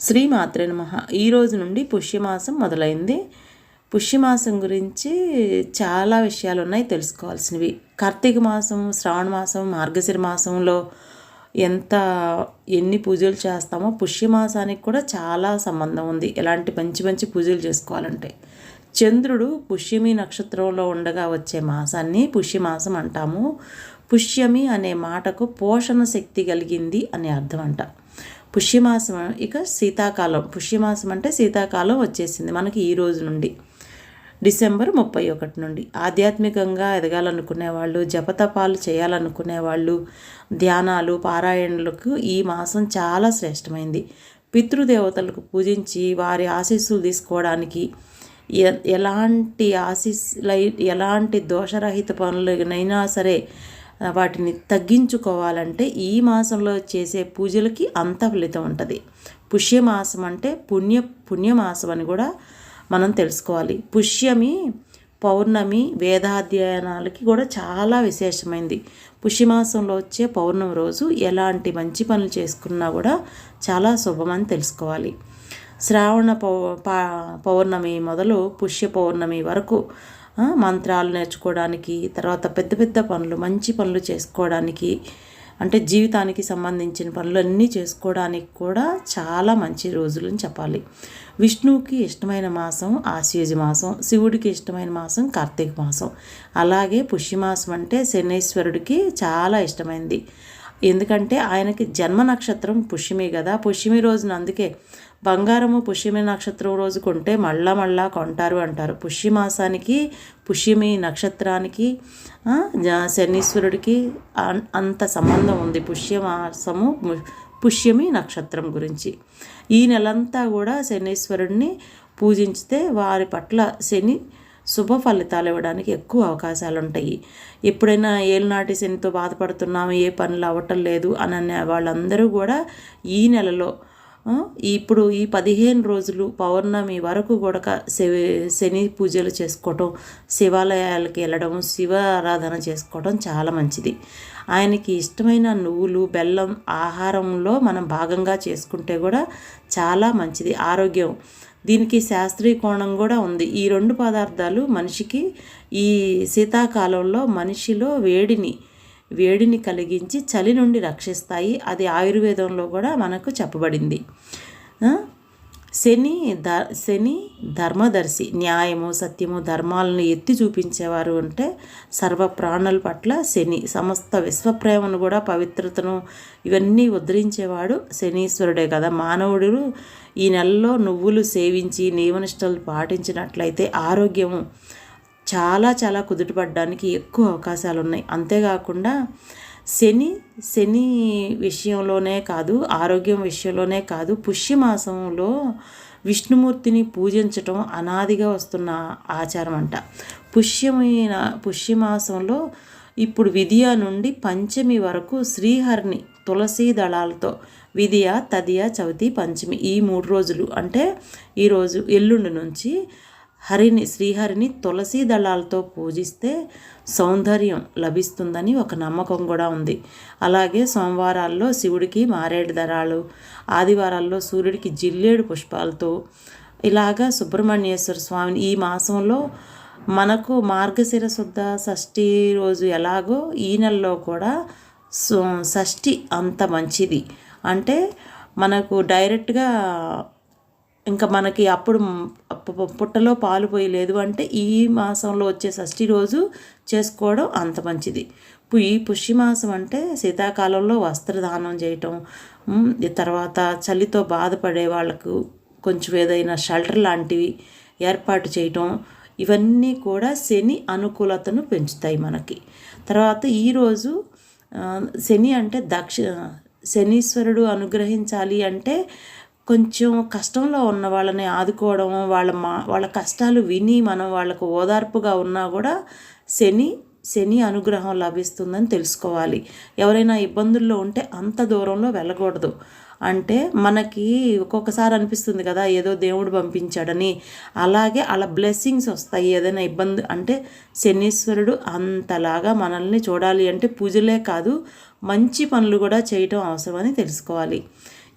శ్రీమాత్రే నమ. ఈ రోజు నుండి పుష్యమాసం మొదలైంది. పుష్యమాసం గురించి చాలా విషయాలు ఉన్నాయి తెలుసుకోవాల్సినవి. కార్తీక మాసం శ్రావణ మాసం మార్గశిర మాసంలో ఎంత ఎన్ని పూజలు చేస్తామో పుష్యమాసానికి కూడా చాలా సంబంధం ఉంది. ఎలాంటి మంచి మంచి పూజలు చేసుకోవాలంటే. చంద్రుడు పుష్యమి నక్షత్రంలో ఉండగా వచ్చే మాసాన్ని పుష్యమాసం అంటాము. పుష్యమి అనే మాటకు పోషణ శక్తి కలిగింది అనే అర్థం అంట. పుష్యమాసం ఇక శీతాకాలం. పుష్యమాసం అంటే శీతాకాలం వచ్చేసింది మనకి ఈ రోజు నుండి. డిసెంబర్ ముప్పై ఒకటి నుండి. ఆధ్యాత్మికంగా ఎదగాలనుకునే వాళ్ళు జపతపాలు చేయాలనుకునే వాళ్ళు ధ్యానాలు పారాయణలకు ఈ మాసం చాలా శ్రేష్టమైంది. పితృదేవతలకు పూజించి వారి ఆశీస్సులు తీసుకోవడానికి ఎలాంటి ఆశీస్ ఎలాంటి దోషరహిత పనులనైనా సరే వాటిని తగ్గించుకోవాలంటే ఈ మాసంలో చేసే పూజలకి అంత ఫలితం ఉంటుంది. పుష్యమాసం అంటే పుణ్య పుణ్యమాసం అని కూడా మనం తెలుసుకోవాలి. పుష్యమి పౌర్ణమి వేదాధ్యయనాలకి కూడా చాలా విశేషమైంది. పుష్యమాసంలో వచ్చే పౌర్ణమి రోజు ఎలాంటి మంచి పనులు చేసుకున్నా కూడా చాలా శుభమని తెలుసుకోవాలి. శ్రావణ పౌ పౌర్ణమి మొదలు పుష్య పౌర్ణమి వరకు మంత్రాలు నేర్చుకోవడానికి తర్వాత పెద్ద పెద్ద పనులు మంచి పనులు చేసుకోవడానికి అంటే జీవితానికి సంబంధించిన పనులు అన్నీ చేసుకోవడానికి కూడా చాలా మంచి రోజులు అని చెప్పాలి. విష్ణువుకి ఇష్టమైన మాసం ఆశ్వజ మాసం శివుడికి ఇష్టమైన మాసం కార్తీక మాసం. అలాగే పుష్యమాసం అంటే శనేశ్వరుడికి చాలా ఇష్టమైంది. ఎందుకంటే ఆయనకి జన్మ నక్షత్రం పుష్యమి కదా. పుష్యమి రోజున అందుకే బంగారము పుష్యమి నక్షత్రం రోజు కొంటే మళ్ళా మళ్ళా కొంటారు అంటారు. పుష్యమాసానికి పుష్యమి నక్షత్రానికి శనీశ్వరుడికి అంత సంబంధం ఉంది పుష్యమాసము పుష్యమి నక్షత్రం గురించి. ఈ నెలంతా కూడా శనీశ్వరుడిని పూజించితే వారి పట్ల శని శుభ ఫలితాలు ఇవ్వడానికి ఎక్కువ అవకాశాలు ఉంటాయి ఎప్పుడైనా ఏళ్ళనాటి శనితో బాధపడుతున్నాము ఏ పనులు అవ్వటం లేదు అని వాళ్ళందరూ కూడా ఈ నెలలో ఇప్పుడు ఈ పదిహేను రోజులు పౌర్ణమి వరకు కూడా శని పూజలు చేసుకోవటం శివాలయాలకి వెళ్ళడం శివ ఆరాధన చేసుకోవడం చాలా మంచిది. ఆయనకి ఇష్టమైన నువ్వులు బెల్లం ఆహారంలో మనం భాగంగా చేసుకుంటే కూడా చాలా మంచిది. ఆరోగ్యం దీనికి శాస్త్రీయ కోణం కూడా ఉంది. ఈ రెండు పదార్థాలు మనిషికి ఈ శీతాకాలంలో మనిషిలో వేడిని వేడిని కలిగించి చలి నుండి రక్షిస్తాయి. అది ఆయుర్వేదంలో కూడా మనకు చెప్పబడింది. శని ద శని ధర్మదర్శి న్యాయము సత్యము ధర్మాలను ఎత్తి చూపించేవారు అంటే సర్వ ప్రాణుల పట్ల శని సమస్త విశ్వప్రేమను కూడా పవిత్రతను ఇవన్నీ ఉద్ధరించేవాడు శనీశ్వరుడే కదా. మానవుడు ఈ నెలలో నువ్వులు సేవించి నియమనిష్టలు పాటించినట్లయితే ఆరోగ్యము చాలా చాలా కుదుటపడడానికి ఎక్కువ అవకాశాలు ఉన్నాయి అంతేకాకుండా శని శని విషయంలోనే కాదు ఆరోగ్యం విషయంలోనే కాదు పుష్యమాసంలో విష్ణుమూర్తిని పూజించటం అనాదిగా వస్తున్న ఆచారం అంట పుష్యమైన పుష్యమాసంలో ఇప్పుడు విద్య నుండి పంచమి వరకు శ్రీహరిని తులసీ దళాలతో విద్య తదియ చవితి పంచమి ఈ మూడు రోజులు. అంటే ఈరోజు ఎల్లుండి నుంచి హరిని శ్రీహరిని తులసి దళాలతో పూజిస్తే సౌందర్యం లభిస్తుందని ఒక నమ్మకం కూడా ఉంది. అలాగే సోమవారాల్లో శివుడికి మారేడు దళాలు ఆదివారాల్లో సూర్యుడికి జిల్లేడు పుష్పాలతో ఇలాగా సుబ్రహ్మణ్యేశ్వర స్వామిని ఈ మాసంలో మనకు మార్గశిర శుద్ధ షష్ఠి రోజు ఎలాగో ఈ నెలలో కూడా షష్ఠి అంత మంచిది. అంటే మనకు డైరెక్ట్గా ఇంకా మనకి అప్పుడు పుట్టలో పాలు పోయలేదు అంటే ఈ మాసంలో వచ్చే షష్ఠి రోజు చేసుకోవడం అంత మంచిది. ఈ పుష్యమాసం అంటే శీతాకాలంలో వస్త్రదానం చేయటం తర్వాత చలితో బాధపడే వాళ్ళకు కొంచెం ఏదైనా షెల్టర్ లాంటివి ఏర్పాటు చేయటం ఇవన్నీ కూడా శని అనుకూలతను పెంచుతాయి మనకి. తర్వాత ఈరోజు శని అంటే దక్ష శనీశ్వరుడు అనుగ్రహించాలి అంటే కొంచెం కష్టంలో ఉన్న వాళ్ళని ఆదుకోవడం వాళ్ళ మా వాళ్ళ కష్టాలు విని మనం వాళ్ళకు ఓదార్పుగా ఉన్నా కూడా శని శని అనుగ్రహం లభిస్తుందని తెలుసుకోవాలి. ఎవరైనా ఇబ్బందుల్లో ఉంటే అంత దూరంలో వెళ్ళకూడదు. అంటే మనకి ఒక్కొక్కసారి అనిపిస్తుంది కదా ఏదో దేవుడు పంపించాడని. అలాగే అలా బ్లెస్సింగ్స్ వస్తాయి ఏదైనా ఇబ్బంది అంటే శనీశ్వరుడు అంతలాగా మనల్ని చూడాలి అంటే పూజలే కాదు మంచి పనులు కూడా చేయటం అవసరమని తెలుసుకోవాలి.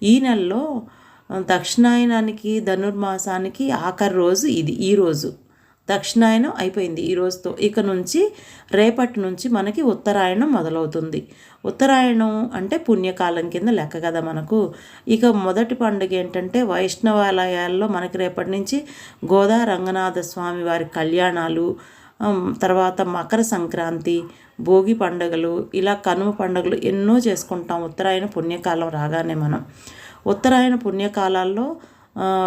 ఈ నెలలో దక్షిణాయనానికి ధనుర్మాసానికి ఆఖరి రోజు ఇది ఈ రోజు. దక్షిణాయనం అయిపోయింది ఈ రోజుతో. ఇక నుంచి రేపటి నుంచి మనకి ఉత్తరాయణం మొదలవుతుంది. ఉత్తరాయణం అంటే పుణ్యకాలం కింద లెక్క కదా మనకు. ఇక మొదటి పండుగ ఏంటంటే వైష్ణవాలయాల్లో మనకి రేపటి నుంచి గోదా రంగనాథ స్వామి వారి కళ్యాణాలు తర్వాత మకర సంక్రాంతి భోగి పండుగలు ఇలా కనుమ పండుగలు ఎన్నో చేసుకుంటాం. ఉత్తరాయణ పుణ్యకాలం రాగానే మనం. ఉత్తరాయణ పుణ్యకాలాల్లో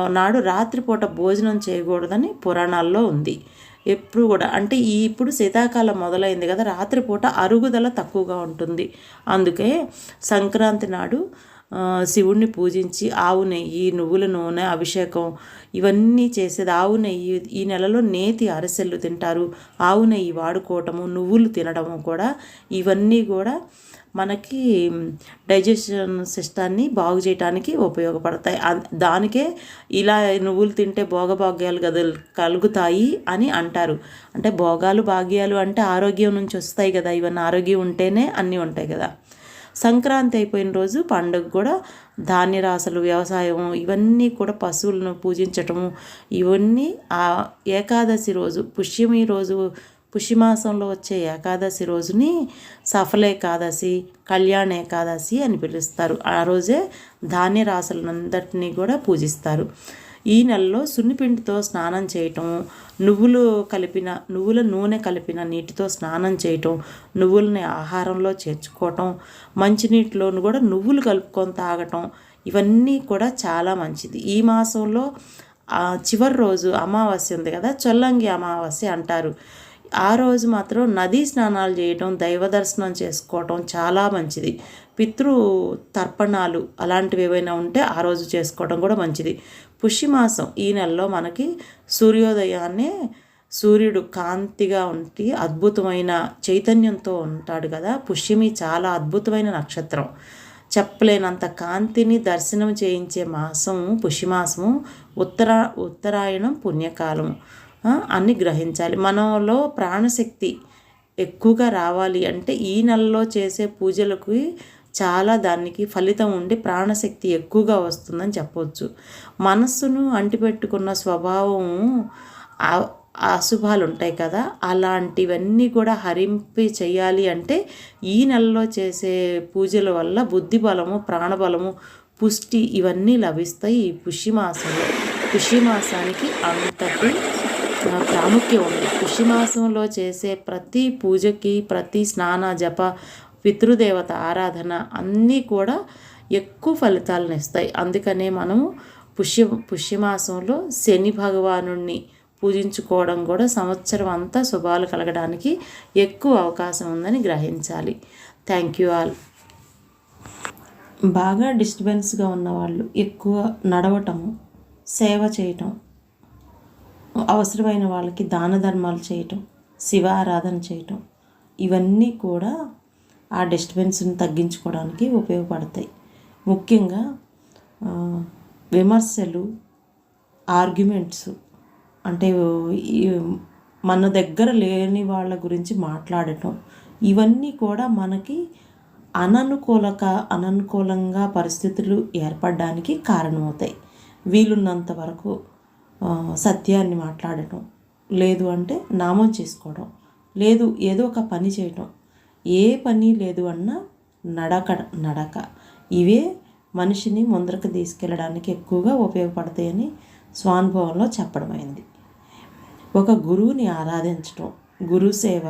నాడు రాత్రిపూట భోజనం చేయకూడదని పురాణాల్లో ఉంది. ఎప్పుడు కూడా. అంటే ఈ ఇప్పుడు శీతాకాలం మొదలైంది కదా రాత్రిపూట అరుగుదల తక్కువగా ఉంటుంది. అందుకే సంక్రాంతి నాడు శివుణ్ణి పూజించి ఆవు నెయ్యి నువ్వుల నూనె అభిషేకం ఇవన్నీ చేసేది ఆవు నెయ్యి. ఈ నెలలో నేతి అరిసెలు తింటారు. ఆవు నెయ్యి వాడుకోవటము నువ్వులు తినడము కూడా ఇవన్నీ కూడా మనకి డైజెషన్ సిస్టాన్ని బాగు చేయడానికి ఉపయోగపడతాయి. దానికే ఇలా నువ్వులు తింటే భోగభాగ్యాలు కదల్ కలుగుతాయి అని అంటారు. అంటే భోగాలు భాగ్యాలు అంటే ఆరోగ్యం నుంచి వస్తాయి కదా. ఇవన్నీ ఆరోగ్యం ఉంటేనే అన్నీ ఉంటాయి కదా. సంక్రాంతి అయిపోయిన రోజు పండుగ కూడా ధాన్యరాశులు వ్యవసాయం ఇవన్నీ కూడా పశువులను పూజించటము ఇవన్నీ ఆ ఏకాదశి రోజు పుష్యమి రోజు పుష్యమాసంలో వచ్చే ఏకాదశి రోజుని సఫల ఏకాదశి కళ్యాణ ఏకాదశి అని పిలుస్తారు. ఆ రోజే ధాన్యరాశులందరినీ కూడా పూజిస్తారు. ఈ నెలలో సున్నిపిండితో స్నానం చేయటం నువ్వులు కలిపిన నువ్వుల నూనె కలిపిన నీటితో స్నానం చేయటం నువ్వులని ఆహారంలో చేర్చుకోవటం మంచినీటిలోను కూడా నువ్వులు కలుపుకొని తాగటం ఇవన్నీ కూడా చాలా మంచిది. ఈ మాసంలో చివరి రోజు అమావాస్య ఉంది కదా చొల్లంగి అమావాస్య అంటారు. ఆ రోజు మాత్రం నదీ స్నానాలు చేయటం దైవ దర్శనం చేసుకోవటం చాలా మంచిది. పితృ తర్పణాలు అలాంటివి ఏవైనా ఉంటే ఆ రోజు చేసుకోవడం కూడా మంచిది. పుష్యమాసం ఈ నెలలో మనకి సూర్యోదయాన్నే సూర్యుడు కాంతిగా ఉండి అద్భుతమైన చైతన్యంతో ఉంటాడు కదా. పుష్యమి చాలా అద్భుతమైన నక్షత్రం. చెప్పలేనంత కాంతిని దర్శనం చేయించే మాసము పుష్యమాసము ఉత్తరా ఉత్తరాయణం పుణ్యకాలము. అన్ని గ్రహించాలి. మనలో ప్రాణశక్తి ఎక్కువగా రావాలి అంటే ఈ నెలలో చేసే పూజలకు చాలా దానికి ఫలితం ఉండి ప్రాణశక్తి ఎక్కువగా వస్తుందని చెప్పవచ్చు మనస్సును అంటిపెట్టుకున్న స్వభావం అశుభాలు ఉంటాయి కదా అలాంటివన్నీ కూడా హరింపి చేయాలి అంటే ఈ నెలలో చేసే పూజల వల్ల బుద్ధి బలము ప్రాణబలము పుష్టి ఇవన్నీ లభిస్తాయి ఈ పుష్యమాసంలో. పుష్యమాసానికి అంతటి ప్రాముఖ్యం ఉంది పుష్యమాసంలో చేసే ప్రతి పూజకి ప్రతి స్నాన జప పితృదేవత ఆరాధన అన్నీ కూడా ఎక్కువ ఫలితాలను ఇస్తాయి. అందుకనే మనము పుష్య పుష్యమాసంలో శని భగవాను పూజించుకోవడం కూడా సంవత్సరం అంతా శుభాలు కలగడానికి ఎక్కువ అవకాశం ఉందని గ్రహించాలి. Thank you all. బాగా డిస్టర్బెన్స్గా ఉన్నవాళ్ళు ఎక్కువ నడవటము సేవ చేయటం అవసరమైన వాళ్ళకి దాన ధర్మాలు చేయటం శివ ఆరాధన చేయటం ఇవన్నీ కూడా ఆ డిస్టర్బెన్స్ని తగ్గించుకోవడానికి ఉపయోగపడతాయి. ముఖ్యంగా విమర్శలు ఆర్గ్యుమెంట్స్ అంటే మన దగ్గర లేని వాళ్ళ గురించి మాట్లాడటం ఇవన్నీ కూడా మనకి అననుకూలక అననుకూలంగా పరిస్థితులు ఏర్పడడానికి కారణమవుతాయి. వీలున్నంత వరకు సత్యాన్ని మాట్లాడటం. లేదు అంటే నామం చేసుకోవడం. లేదు ఏదో ఒక పని చేయటం. ఏ పని లేదు అన్న నడక నడక. ఇవే మనిషిని ముందరకు తీసుకెళ్ళడానికి ఎక్కువగా ఉపయోగపడతాయని స్వానుభవంలో చెప్పడమైంది ఒక గురువుని ఆరాధించటం గురు సేవ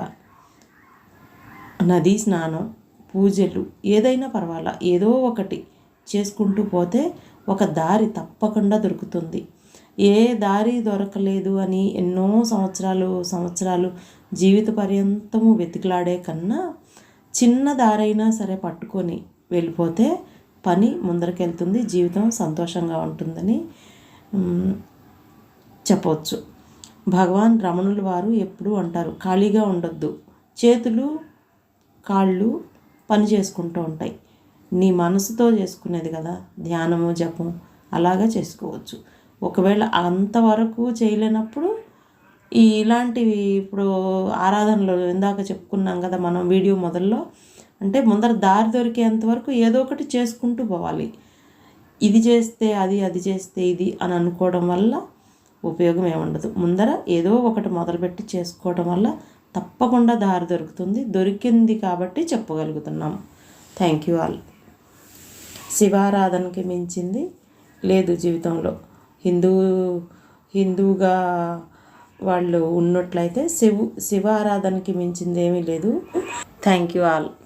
నదీ స్నానం పూజలు ఏదైనా పర్వాలా. ఏదో ఒకటి చేసుకుంటూ పోతే ఒక దారి తప్పకుండా దొరుకుతుంది. ఏ దారి దొరకలేదు అని ఎన్నో సంవత్సరాలు సంవత్సరాలు జీవిత పర్యంతము వెతికిలాడే కన్నా చిన్న దారైనా సరే పట్టుకొని వెళ్ళిపోతే పని ముందరకెళ్తుంది జీవితం సంతోషంగా ఉంటుందని చెప్పవచ్చు భగవాన్ రమణుల వారు ఎప్పుడూ అంటారు ఖాళీగా ఉండొద్దు. చేతులు కాళ్ళు పని చేసుకుంటూ ఉంటాయి. నీ మనసుతో చేసుకునేది కదా ధ్యానము జపం అలాగా చేసుకోవచ్చు. ఒకవేళ అంతవరకు చేయలేనప్పుడు ఈ ఇలాంటివి ఇప్పుడు ఆరాధనలు ఇందాక చెప్పుకున్నాం కదా మనం వీడియో మొదల్లో అంటే ముందర దారి దొరికేంత వరకు ఏదో ఒకటి చేసుకుంటూ పోవాలి. ఇది చేస్తే అది అది చేస్తే ఇది అని అనుకోవడం వల్ల ఉపయోగం ఏముండదు ముందర ఏదో ఒకటి మొదలుపెట్టి చేసుకోవడం వల్ల తప్పకుండా దారి దొరుకుతుంది. దొరికింది కాబట్టి చెప్పగలుగుతున్నాం. థ్యాంక్ యూ ఆల్ శివారాధనకి మించింది లేదు జీవితంలో. హిందూ హిందువుగా వాళ్ళు ఉన్నట్లయితే శివు శివారాధనకి మించింది ఏమీ లేదు. Thank you all